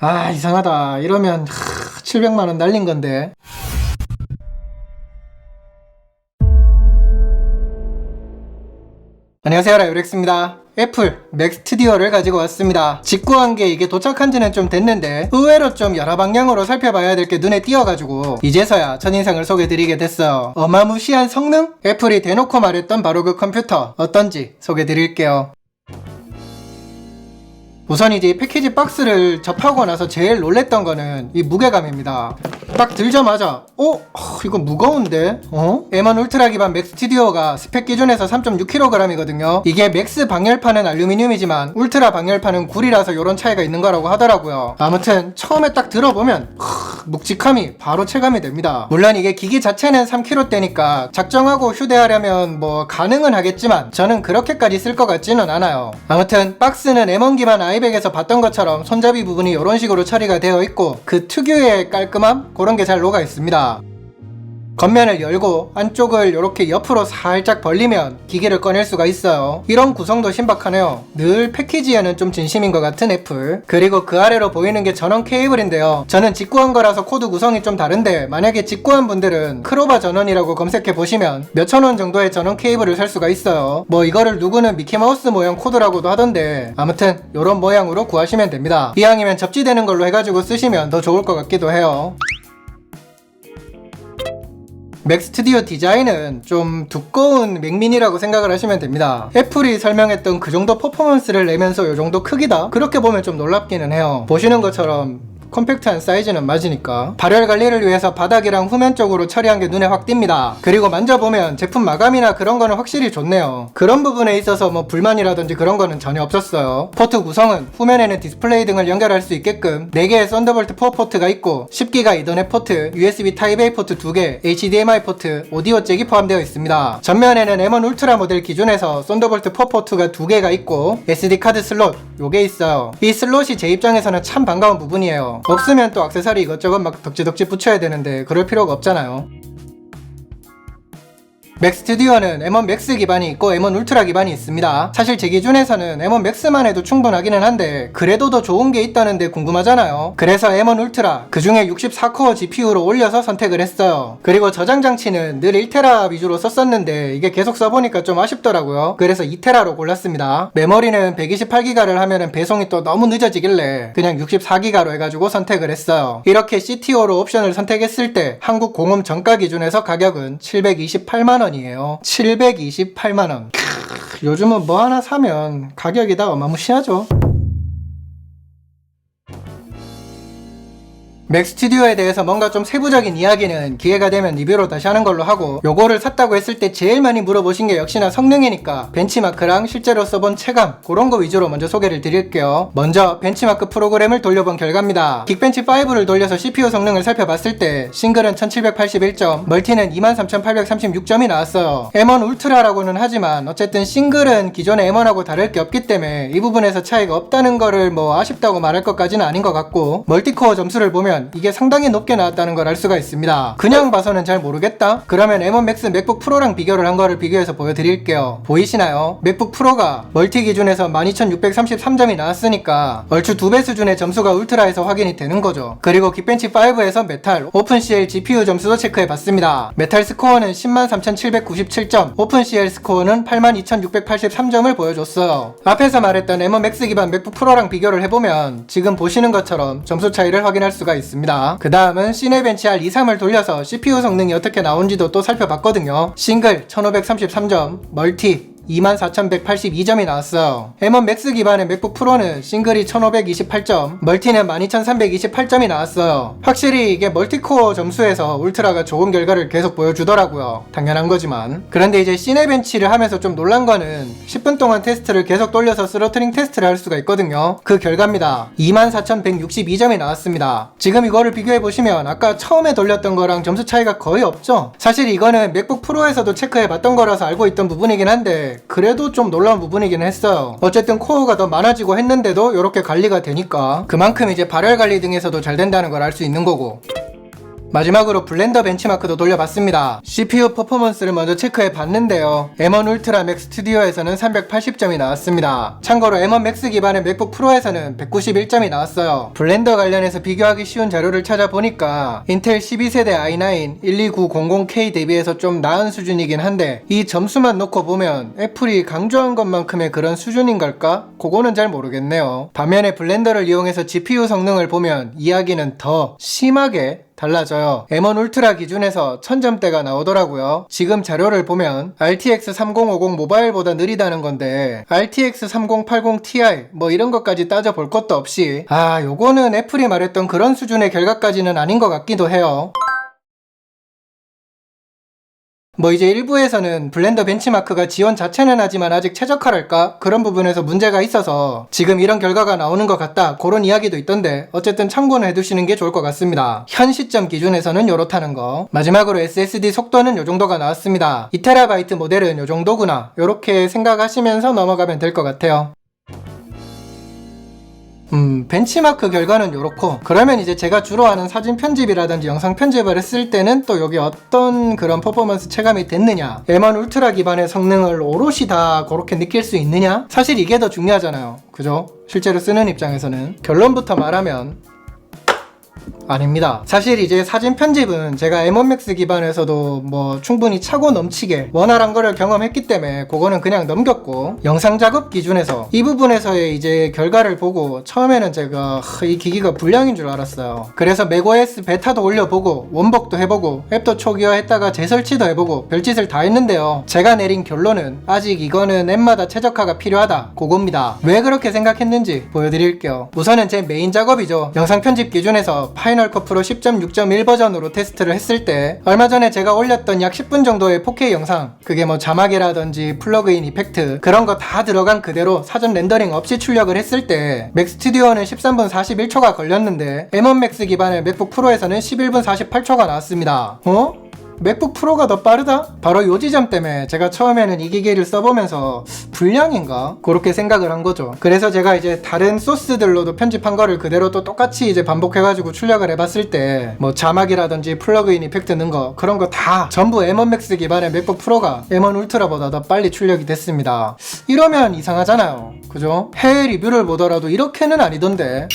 아 이상하다. 이러면 700만원 날린 건데. 안녕하세요. 라이렉스입니다. 애플 맥 스튜디오를 가지고 왔습니다. 직구한 게 이게 도착한 지는 좀 됐는데 의외로 좀 여러 방향으로 살펴봐야 될 게 눈에 띄어가지고 이제서야 첫인상을 소개드리게 됐어요 어마무시한 성능? 애플이 대놓고 말했던 바로 그 컴퓨터. 어떤지 소개드릴게요 우선 이제 이 패키지 박스를 접하고 나서 제일 놀랬던 거는 이 무게감입니다. 딱 들자마자 어? 어, 이거 무거운데? 어? M1 울트라 기반 맥 스튜디오가 스펙 기준에서 3.6kg이거든요. 이게 맥스 방열판은 알루미늄이지만 울트라 방열판은 굴이라서 이런 차이가 있는 거라고 하더라고요. 아무튼 처음에 딱 들어보면 크, 묵직함이 바로 체감이 됩니다. 물론 이게 기기 자체는 3kg대니까 작정하고 휴대하려면 뭐 가능은 하겠지만 저는 그렇게까지 쓸 것 같지는 않아요. 아무튼 박스는 M1 기반 아이백에서 봤던 것처럼 손잡이 부분이 이런 식으로 처리가 되어 있고 그 특유의 깔끔함 그런 게 잘 녹아 있습니다. 겉면을 열고 안쪽을 이렇게 옆으로 살짝 벌리면 기계를 꺼낼 수가 있어요. 이런 구성도 신박하네요. 늘 패키지에는 좀 진심인 것 같은 애플. 그리고 그 아래로 보이는 게 전원 케이블인데요. 저는 직구한 거라서 코드 구성이 좀 다른데 만약에 직구한 분들은 크로바 전원이라고 검색해 보시면 몇천 원 정도의 전원 케이블을 살 수가 있어요. 뭐 이거를 누구는 미키마우스 모양 코드라고도 하던데 아무튼 이런 모양으로 구하시면 됩니다. 이왕이면 접지되는 걸로 해가지고 쓰시면 더 좋을 것 같기도 해요. 맥 스튜디오 디자인은 좀 두꺼운 맥민이라고 생각을 하시면 됩니다. 애플이 설명했던 그 정도 퍼포먼스를 내면서 이 정도 크기다? 그렇게 보면 좀 놀랍기는 해요. 보시는 것처럼 컴팩트한 사이즈는 맞으니까 발열 관리를 위해서 바닥이랑 후면 쪽으로 처리한 게 눈에 확 띕니다. 그리고 만져보면 제품 마감이나 그런 거는 확실히 좋네요. 그런 부분에 있어서 뭐 불만이라든지 그런 거는 전혀 없었어요. 포트 구성은 후면에는 디스플레이 등을 연결할 수 있게끔 4개의 썬더볼트 4 포트가 있고 10기가 이더넷 포트, USB 타입-A 포트 2개, HDMI 포트, 오디오 잭이 포함되어 있습니다. 전면에는 M1 울트라 모델 기준에서 썬더볼트 4 포트가 2개가 있고 SD 카드 슬롯 요게 있어요. 이 슬롯이 제 입장에서는 참 반가운 부분이에요 없으면 또 악세사리 이것저것 막 덕지덕지 붙여야 되는데 그럴 필요가 없잖아요. 맥 스튜디오는 M1 맥스 기반이 있고 M1 울트라 기반이 있습니다. 사실 제 기준에서는 M1 맥스만 해도 충분하기는 한데 그래도 더 좋은 게 있다는데 궁금하잖아요. 그래서 M1 울트라 그 중에 64코어 GPU로 올려서 선택을 했어요. 그리고 저장 장치는 늘 1테라 위주로 썼었는데 이게 계속 써보니까 좀 아쉽더라고요. 그래서 2테라로 골랐습니다. 메모리는 128기가를 하면은 배송이 또 너무 늦어지길래 그냥 64기가로 해가지고 선택을 했어요. 이렇게 CTO로 옵션을 선택했을 때 한국 공홈 정가 기준에서 가격은 728만 원 이에요. 728만 원. 요즘은 뭐 하나 사면 가격이 다 어마무시하죠. 맥 스튜디오에 대해서 뭔가 좀 세부적인 이야기는 기회가 되면 리뷰로 다시 하는 걸로 하고 요거를 샀다고 했을 때 제일 많이 물어보신 게 역시나 성능이니까 벤치마크랑 실제로 써본 체감 그런 거 위주로 먼저 소개를 드릴게요. 먼저 벤치마크 프로그램을 돌려본 결과입니다. 긱벤치 5를 돌려서 CPU 성능을 살펴봤을 때 싱글은 1781점 멀티는 23836점이 나왔어요. M1 울트라라고는 하지만 어쨌든 싱글은 기존의 M1하고 다를 게 없기 때문에 이 부분에서 차이가 없다는 거를 뭐 아쉽다고 말할 것까지는 아닌 것 같고 멀티코어 점수를 보면 이게 상당히 높게 나왔다는 걸 알 수가 있습니다. 그냥 봐서는 잘 모르겠다? 그러면 M1 Max 맥북 프로랑 비교를 한 거를 비교해서 보여드릴게요. 보이시나요? 맥북 프로가 멀티 기준에서 12233점이 나왔으니까 얼추 두 배 수준의 점수가 울트라에서 확인이 되는 거죠. 그리고 긱벤치 5에서 메탈, 오픈CL GPU 점수도 체크해봤습니다. 메탈 스코어는 103,797점, 오픈CL 스코어는 82,683점을 보여줬어요. 앞에서 말했던 M1 Max 기반 맥북 프로랑 비교를 해보면 지금 보시는 것처럼 점수 차이를 확인할 수가 있습니다. 그 다음은 시네벤치 R23을 돌려서 CPU 성능이 어떻게 나온지도 또 살펴봤거든요. 싱글 1533점, 멀티 24,182점이 나왔어요. M1 맥스 기반의 맥북 프로는 싱글이 1528점, 멀티는 12,328점이 나왔어요. 확실히 이게 멀티코어 점수에서 울트라가 좋은 결과를 계속 보여주더라고요. 당연한 거지만. 그런데 이제 시네벤치를 하면서 좀 놀란 거는 10분 동안 테스트를 계속 돌려서 스로트링 테스트를 할 수가 있거든요. 그 결과입니다. 24,162점이 나왔습니다. 지금 이거를 비교해 보시면 아까 처음에 돌렸던 거랑 점수 차이가 거의 없죠? 사실 이거는 맥북 프로에서도 체크해 봤던 거라서 알고 있던 부분이긴 한데 그래도 좀 놀라운 부분이긴 했어요. 어쨌든 코어가 더 많아지고 했는데도 이렇게 관리가 되니까 그만큼 이제 발열 관리 등에서도 잘 된다는 걸 알 수 있는 거고 마지막으로 블렌더 벤치마크도 돌려봤습니다. CPU 퍼포먼스를 먼저 체크해 봤는데요. M1 울트라 맥 스튜디오에서는 380점이 나왔습니다. 참고로 M1 맥스 기반의 맥북 프로에서는 191점이 나왔어요. 블렌더 관련해서 비교하기 쉬운 자료를 찾아보니까 인텔 12세대 i9 12900K 대비해서 좀 나은 수준이긴 한데 이 점수만 놓고 보면 애플이 강조한 것만큼의 그런 수준인 걸까? 그거는 잘 모르겠네요. 반면에 블렌더를 이용해서 GPU 성능을 보면 이야기는 더 심하게 달라져요. M1 울트라 기준에서 1000점대가 나오더라고요. 지금 자료를 보면 RTX 3050 모바일보다 느리다는 건데 RTX 3080 Ti 뭐 이런 것까지 따져볼 것도 없이 아 요거는 애플이 말했던 그런 수준의 결과까지는 아닌 것 같기도 해요. 뭐 이제 일부에서는 블렌더 벤치마크가 지원 자체는 하지만 아직 최적화랄까? 그런 부분에서 문제가 있어서 지금 이런 결과가 나오는 것 같다. 그런 이야기도 있던데 어쨌든 참고는 해두시는 게 좋을 것 같습니다. 현 시점 기준에서는 요렇다는 거. 마지막으로 SSD 속도는 요 정도가 나왔습니다. 2TB 모델은 요 정도구나. 요렇게 생각하시면서 넘어가면 될 것 같아요. 음, 벤치마크 결과는 요렇고, 그러면 이제 제가 주로 하는 사진 편집이라든지 영상 편집을 했을 때는 또 여기 어떤 그런 퍼포먼스 체감이 됐느냐, M1 울트라 기반의 성능을 오롯이 다 그렇게 느낄 수 있느냐? 사실 이게 더 중요하잖아요. 그죠? 실제로 쓰는 입장에서는. 결론부터 말하면, 아닙니다. 사실 이제 사진 편집은 제가 M1max 기반에서도 뭐 충분히 차고 넘치게 원활한 거를 경험했기 때문에 그거는 그냥 넘겼고 영상 작업 기준에서 이 부분에서의 이제 결과를 보고 처음에는 제가 하, 이 기기가 불량인 줄 알았어요. 그래서 맥OS 베타도 올려보고 원복도 해보고 앱도 초기화했다가 재설치도 해보고 별짓을 다 했는데요. 제가 내린 결론은 아직 이거는 앱마다 최적화가 필요하다. 그겁니다. 왜 그렇게 생각했는지 보여드릴게요. 우선은 제 메인 작업이죠. 영상 편집 기준에서 파 이널 컷 프로 10.6.1 버전으로 테스트를 했을 때 얼마 전에 제가 올렸던 약 10분 정도의 4K 영상 그게 뭐 자막이라든지 플러그인 이펙트 그런 거 다 들어간 그대로 사전 렌더링 없이 출력을 했을 때 맥스튜디오는 13분 41초가 걸렸는데 M1 맥스 기반의 맥북 프로에서는 11분 48초가 나왔습니다. 어? 맥북 프로가 더 빠르다? 바로 요 지점 때문에 제가 처음에는 이 기기를 써보면서 불량인가? 그렇게 생각을 한 거죠. 그래서 제가 이제 다른 소스들로도 편집한 거를 그대로 또 똑같이 이제 반복해가지고 출력을 해봤을 때 뭐 자막이라든지 플러그인 이펙트 넣은 거 그런 거 다 전부 M1 맥스 기반의 맥북 프로가 M1 울트라보다 더 빨리 출력이 됐습니다. 이러면 이상하잖아요. 그죠? 해외 리뷰를 보더라도 이렇게는 아니던데.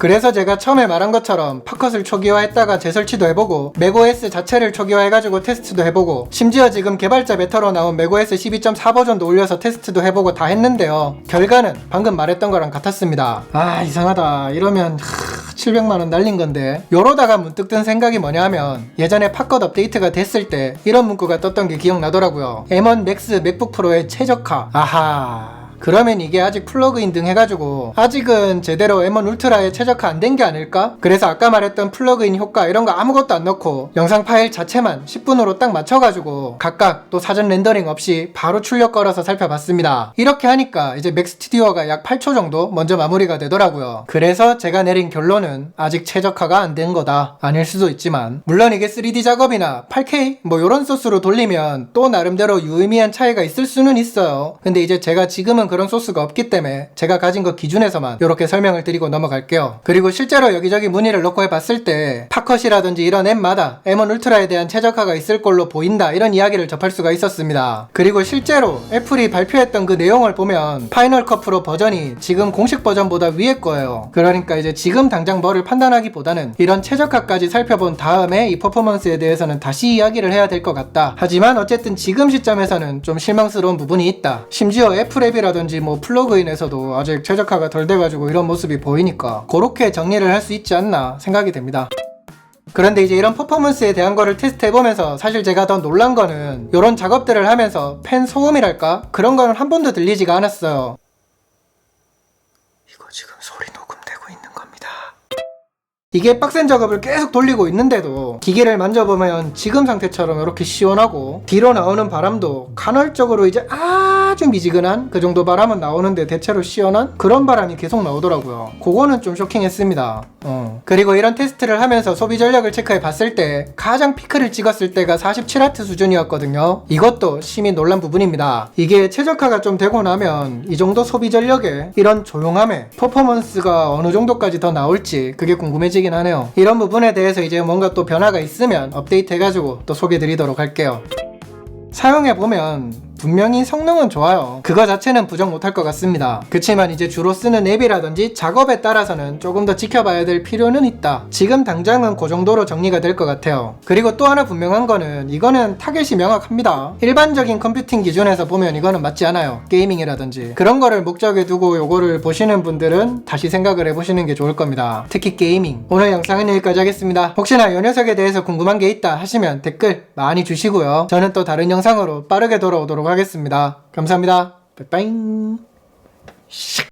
그래서 제가 처음에 말한 것처럼 팝컷을 초기화했다가 재설치도 해보고 맥OS 자체를 초기화해가지고 테스트도 해보고 심지어 지금 개발자 베타로 나온 맥OS 12.4 버전도 올려서 테스트도 해보고 다 했는데요. 결과는 방금 말했던 거랑 같았습니다. 아 이상하다. 이러면 하, 700만원 날린 건데. 요러다가 문득 든 생각이 뭐냐 하면 예전에 팝컷 업데이트가 됐을 때 이런 문구가 떴던 게 기억나더라고요. M1 맥스 맥북 프로의 최적화. 아하 그러면 이게 아직 플러그인 등 해가지고 아직은 제대로 M1 울트라에 최적화 안 된 게 아닐까? 그래서 아까 말했던 플러그인 효과 이런 거 아무것도 안 넣고 영상 파일 자체만 10분으로 딱 맞춰가지고 각각 또 사전 렌더링 없이 바로 출력 걸어서 살펴봤습니다. 이렇게 하니까 이제 맥 스튜디오가 약 8초 정도 먼저 마무리가 되더라고요. 그래서 제가 내린 결론은 아직 최적화가 안 된 거다. 아닐 수도 있지만 물론 이게 3D 작업이나 8K 뭐 이런 소스로 돌리면 또 나름대로 유의미한 차이가 있을 수는 있어요. 근데 이제 제가 지금은 그런 소스가 없기 때문에 제가 가진 것 기준에서만 이렇게 설명을 드리고 넘어갈게요. 그리고 실제로 여기저기 문의를 넣고 해봤을 때 팝컷이라든지 이런 앱마다 M1 울트라에 대한 최적화가 있을 걸로 보인다 이런 이야기를 접할 수가 있었습니다. 그리고 실제로 애플이 발표했던 그 내용을 보면 파이널 컷 프로 버전이 지금 공식 버전보다 위에 거예요. 그러니까 이제 지금 당장 뭐를 판단하기보다는 이런 최적화까지 살펴본 다음에 이 퍼포먼스에 대해서는 다시 이야기를 해야 될 것 같다. 하지만 어쨌든 지금 시점에서는 좀 실망스러운 부분이 있다. 심지어 애플 앱이라 든지 뭐 플러그인에서도 아직 최적화가 덜 돼가지고 이런 모습이 보이니까 그렇게 정리를 할 수 있지 않나 생각이 됩니다. 그런데 이제 이런 퍼포먼스에 대한 거를 테스트해보면서 사실 제가 더 놀란 거는 이런 작업들을 하면서 팬 소음이랄까? 그런 거는 한 번도 들리지가 않았어요. 이거 지금 소리 녹음되고 있는 겁니다. 이게 빡센 작업을 계속 돌리고 있는데도 기계를 만져보면 지금 상태처럼 이렇게 시원하고 뒤로 나오는 바람도 간헐적으로 이제 아 아주 미지근한 그 정도 바람은 나오는데 대체로 시원한 그런 바람이 계속 나오더라고요. 그거는 좀 쇼킹했습니다. 어. 그리고 이런 테스트를 하면서 소비 전력을 체크해 봤을 때 가장 피크를 찍었을 때가 47W 수준이었거든요. 이것도 심히 놀란 부분입니다. 이게 최적화가 좀 되고 나면 이 정도 소비 전력에 이런 조용함에 퍼포먼스가 어느 정도까지 더 나올지 그게 궁금해지긴 하네요. 이런 부분에 대해서 이제 뭔가 또 변화가 있으면 업데이트 해가지고 또 소개 드리도록 할게요. 사용해보면 분명히 성능은 좋아요. 그거 자체는 부정 못할 것 같습니다. 그치만 이제 주로 쓰는 앱이라든지 작업에 따라서는 조금 더 지켜봐야 될 필요는 있다. 지금 당장은 그 정도로 정리가 될 것 같아요. 그리고 또 하나 분명한 거는 이거는 타겟이 명확합니다. 일반적인 컴퓨팅 기준에서 보면 이거는 맞지 않아요. 게이밍이라든지. 그런 거를 목적에 두고 요거를 보시는 분들은 다시 생각을 해보시는 게 좋을 겁니다. 특히 게이밍. 오늘 영상은 여기까지 하겠습니다. 혹시나 이 녀석에 대해서 궁금한 게 있다 하시면 댓글 많이 주시고요. 저는 또 다른 영상으로 빠르게 돌아오도록 하겠습니다. 감사합니다. 빠이빠이. 샥.